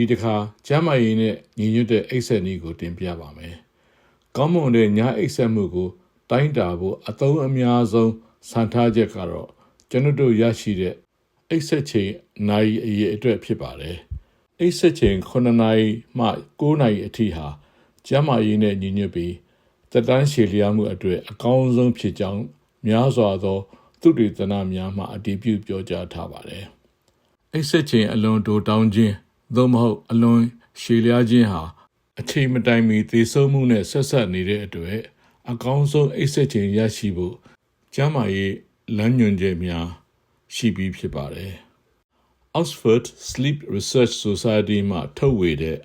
ဒီတစ်ခါကျမ်းမာရေးနဲ့ညီညွတ်တဲ့အိတ်ဆက်နည်းကိုတင်ပြပါမယ်။ကောင်းမွန်တဲ့ညာအိတ်ဆက်မှုကို တိုင်းတာဖို့အသုံးအများဆုံးစံထားချက်ကတော့ကျွန်တော်တို့ရရှိတဲ့အိတ်ဆက်ချိန်နိုင်အရေးအတွက်ဖြစ်ပါတယ်။အိတ်ဆက်ချိန်9နာရီမှ9နာရီအထိဟာကျမ်းမာရေးနဲ့ညီညွတ်ပြီးသက်တမ်းရှည်လျားမှုအတွက်အကောင်းဆုံးဖြစ်ကြောင်းများစွာသောသူတေသနများမှအတည်ပြုပြောကြားထားပါတယ်။အိတ်ဆက်ချိန်အလွန်တိုတောင်းခြင်း သို့မဟုတ်အလွန်ရှည်လျားခြင်းဟာအချိန်မတိုင်မီသေဆုံးမှုနဲ့ဆက်ဆက်နေတဲ့အတွက်အကောင်းဆုံးအိတ်ဆက်ချိန်ရရှိဖို့ကျန်းမာရေးလမ်းညွှန်ချက်များရှိပြီးဖြစ်ပါတယ်။ Oxford Sleep Research Society မှထုတ်ဝေတဲ့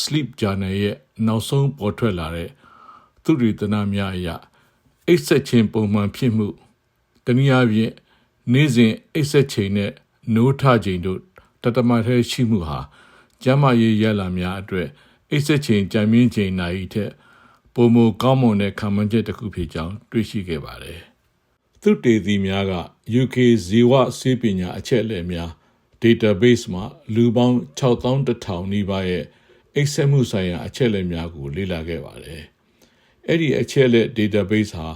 Sleep Journal ရဲ့နောက်ဆုံးပေါ်ထွက်လာတဲ့သုတေသနများအရအိတ်ဆက်ခြင်းပုံမှန်ဖြစ်မှုတနည်းအားဖြင့်နေ့စဉ်အိတ်ဆက်ချိန်နဲ့နိုးထချိန်တို့ တတမထဲရှိမှုဟာကျန်းမာရေးရလဒ်များအတွက်အိတ်ဆက်ချိန်ကြံမြင့်ချိန်နိုင်ထက်ပုံမကောင်းမွန်တဲ့ခံမှန်းချက်တစ်ခုဖြစ်ကြောင်းတွေ့ရှိခဲ့ပါတယ်။သုတေသီများက UK ဇီဝဆေးပညာအချက်အလက်များ database မှာလူပေါင်း6000နီးပါးရဲ့အိတ်ဆက်မှုဆိုင်ရာအချက်အလက်များကို လေ့လာခဲ့ပါတယ်။အဲ့ဒီအချက်အလက် database ဟာ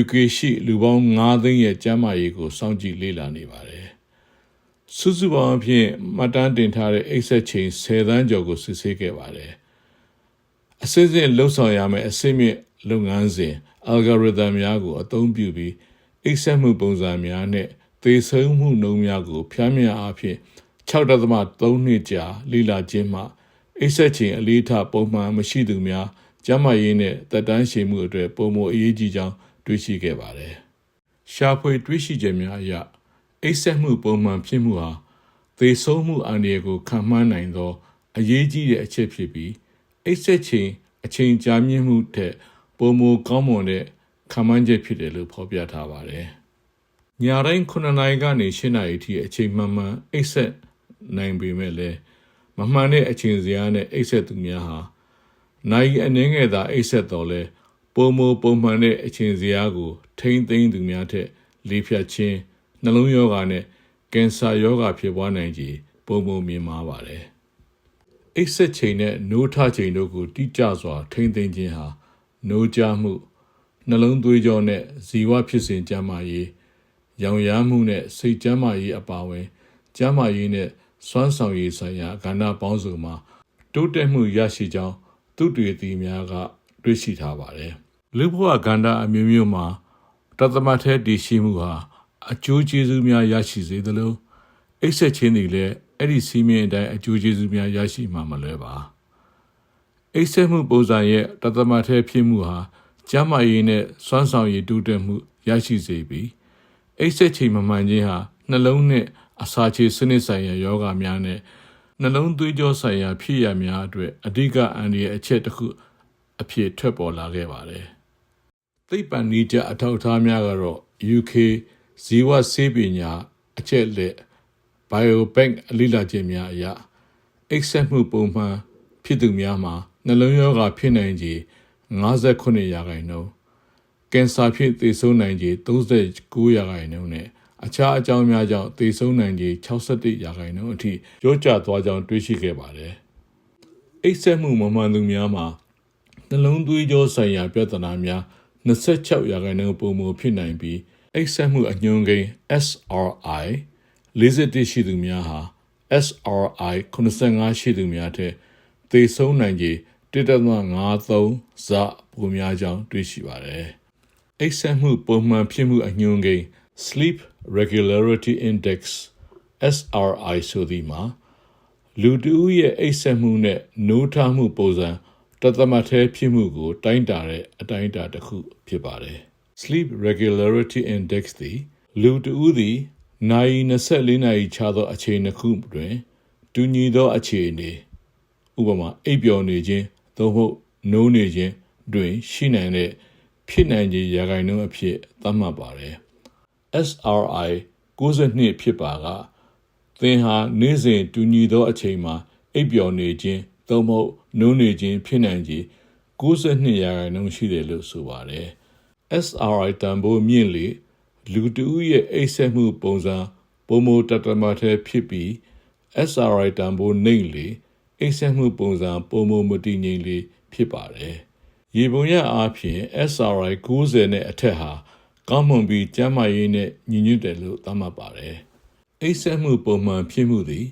UK ရှိလူပေါင်း9သိန်းရဲ့ကျန်းမာရေးကိုစောင့်ကြည့်လေ့လာနေပါတယ်။ စုစုပေါင်းအဖြစ်မှတ်တမ်းတင်ထားတဲ့အိတ်ဆက်ချိန်10သန်းကျော်ကိုစစ်ဆေးခဲ့ပါတယ်။အစစ်အစစ်လှုပ်ဆောင်ရမယ့်အစစ်မြစ်လုပ်ငန်းစဉ် algorithm များကိုအသုံးပြုပြီးအိတ်ဆက်မှုပုံစံများနဲ့သေဆုံးမှုနှုန်းများကိုဖြန်းမြအားဖြင့်6.3နှစ်ကြာလေ့လာခြင်းမှအိတ်ဆက်ချိန်အလေးထားပုံမှန်မရှိသူများကျန်းမာရေးနဲ့တက်တန်းရှည်မှုအတွက်ပုံမအရေးကြီးကြောင်းတွေ့ရှိခဲ့ပါတယ်။ရှာဖွေတွေ့ရှိချက်များအရ အိတ်ဆက်မှုပုံမှန်ဖြစ်မှုဟာသေဆုံးမှုအန္တရာယ်ကိုခံမှန်းနိုင်သော အရေးကြီးတဲ့အချက်ဖြစ်ပြီးအိတ်ဆက်ချိန်အချိန်ကြာမြင့်မှုထက်ပုံမကောင်းမွန်တဲ့ခံမှန်းချက်ဖြစ်တယ်လို့ဖော်ပြထားပါတယ်။ညတိုင်း9နာရီကနေ10နာရီထိအချိန်မှန်မှန်အိတ်ဆက်နိုင်ပေမဲ့လည်းမမှန်တဲ့အချိန်စရာနဲ့အိတ်ဆက်သူများဟာနိုင်အနှင်းငယ်သာအိတ်ဆက်တော်လဲပုံမပုံမှန်တဲ့အချိန်စရာကို ထိမ့်သိမ့်သူများထက်လေးဖြတ်ခြင်း နှလုံးရောဂါနဲ့ကင်ဆာရောဂါဖြစ်ပွားနိုင်ခြေပုံမမြင်မာပါတယ်။အိတ်ဆက်ချိန်နဲ့နိုးထချိန်တို့ကိုတိကျစွာ ထိမ့်သိမ့်ခြင်းဟာနိုးကြမှုနှလုံးသွေးကြောနဲ့ဇီဝဖြစ်စဉ်ကျန်းမာရေးရောင်ရမ်းမှုနဲ့စိတ်ကျန်းမာရေးအပါအဝင်ကျန်းမာရေးနဲ့စွမ်းဆောင်ရည်ဆိုင်ရာကဏ္ဍပေါင်းစုံမှာတိုးတက်မှုရရှိကြောင်းသူတွေသီများကတွေ့ရှိထားပါတယ်။လူဘဝကဏ္ဍအမျိုးမျိုးမှာတသမတ်ထဲတည်ရှိမှုဟာ အကျိုးကျေးဇူးများရရှိစေသလိုအိတ်ဆက်ခြင်းတွေလည်းအဲ့ဒီစီးမင်းအတိုင်းအကျိုးကျေးဇူးများရရှိမှာမလွဲပါ။အိတ်ဆက်မှုပုံစံရဲ့တသမတ်ထဲဖြစ်မှုဟာကျန်းမာရေးနဲ့စွမ်းဆောင်ရည်တိုးတက်မှုရရှိစေပြီးအိတ်ဆက်ချိန်မမှန်ခြင်းဟာနှလုံးနဲ့အစာချေစနစ်ဆိုင်ရာယောဂများနဲ့နှလုံးသွေးကြောဆိုင်ရာဖြစ်ရများအတွက်အဓိကအန္တရာယ်အချက်တစ်ခုအဖြစ်ထွက်ပေါ်လာခဲ့ပါတယ်။သိပ္ပံနည်းကျအထောက်အထားများကတော့ UK ဇီဝဆေးပညာအချက်လက် Biobank အလိလာခြင်းများအရအိတ်ဆက်မှုပုံမှန်ဖြစ်သူများမှာနှလုံးရောဂါဖြစ်နိုင်ခြေ58ရာခိုင်နှုန်းကင်ဆာဖြစ်သေဆုံးနိုင်ခြေ39ရာခိုင်နှုန်းနဲ့အခြားအကြောင်းများကြောင့်သေဆုံးနိုင်ခြေ61ရာခိုင်နှုန်းအထိရောကျသွားကြောင်းတွေ့ရှိခဲ့ပါတယ်။အိတ်ဆက်မှုမမှန်သူများမှာနှလုံးသွေးကြောဆိုင်ရာပြဿနာများ26ရာခိုင်နှုန်းပုံမဖြစ်နိုင်ပြီး အိတ်ဆက်မှုအညွှန်းကိန်း SRI 41ရှိသူများဟာ SRI 85ရှိသူများထက်သေဆုံးနိုင်ခြေ1.53ဇပိုများကြောင်းတွေ့ရှိပါတယ်။အိတ်ဆက်မှုပုံမှန်ဖြစ်မှုအညွှန်းကိန်း Sleep Regularity Index SRI ဆိုသည်မှာလူတဦးရဲ့အိတ်ဆက်မှုနဲ့နိုးထမှုပုံစံတသမတ်သေးဖြစ်မှုကို တိုင်းတာတဲ့အတိုင်းအတာတစ်ခုဖြစ်ပါတယ်။ Sleep Regularity Index သည်လူတဦးသည်နိုင်24နာရီခြားသောအချိန်တစ်ခုတွင်တူညီသောအခြေအနေဥပမာအိပ်ပျော်နေခြင်းသို့မဟုတ်နိုးနေခြင်းတွင် ရှိနိုင်တဲ့ဖြစ်နိုင်ခြေရာခိုင်နှုန်းအဖြစ်သတ်မှတ်ပါတယ် SRI 62ဖြစ်ပါကသင်ဟာနေ့စဉ်တူညီသောအချိန်မှာအိပ်ပျော်နေခြင်းသို့မဟုတ်နိုးနေခြင်းဖြစ်နိုင်ခြေ62ရာခိုင်နှုန်းရှိတယ်လို့ဆိုပါတယ် SRI တန်ဖိုးမြင့်လေလူတဦးရဲ့အိပ်ဆက်မှုပုံစံပုံမတတမထဲဖြစ်ပြီး SRI တန်ဖိုးနှိမ့်လေအိတ်ဆက်မှုပုံစံပုံမမတည်ငြိမ်လေဖြစ်ပါတယ်။ရေပုံရအားဖြင့် SRI 90နဲ့အထက်ဟာကောင်းမွန်ပြီးကျန်းမာရေးနဲ့ညီညွတ်တယ်လို့သတ်မှတ်ပါတယ်။အိတ်ဆက်မှုပုံမှန်ဖြစ်မှုသည်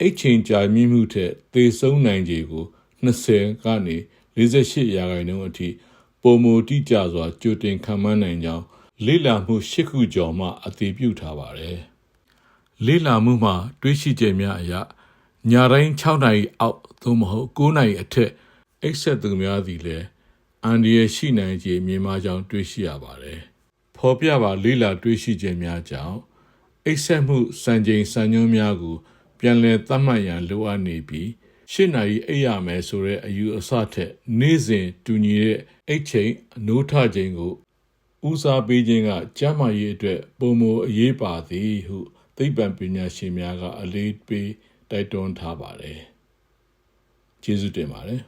အိတ်ချိန်ကြာမြင့်မှုထက်သေဆုံးနိုင်ခြေကို20ကနေ48ရာခိုင်နှုန်းအထိ ပုံမတိကျစွာကြိုတင်ခံမှန်းနိုင်ကြောင်းလေ့လာမှု၈ခုကျော်မှအတည်ပြုထားပါတယ်။လေ့လာမှုမှာတွေးရှိချက်များအရညာတိုင်း6နာရီအောက်သို့မဟုတ်9နာရီအထက်အိတ်ဆက်သူများသည်လည်းအန္တရာယ်ရှိနိုင်ခြေမြင်မာကြောင်းတွေးရှိရပါတယ်။ဖော်ပြပါလေ့လာတွေးရှိချက်များကြောင့်အိတ်ဆက်မှုစံချိန်စံညွှန်းများကို ပြန်လည်သတ်မှတ်ရန်လိုအပ်နေပြီး ရှစ်နာရီအိပ်ရမယ်ဆိုတဲ့အယူအဆထက်နေ့စဉ်တူညီတဲ့အိတ်ချိန်အနိုးထချိန်ကိုဦးစားပေးခြင်းကကျန်းမာရေးအတွက်ပုံမအရေးပါသည်ဟုသိပ္ပံပညာရှင်များကအလေးပေးတိုက်တွန်းထားပါတယ်ကျေးဇူးတင်ပါတယ်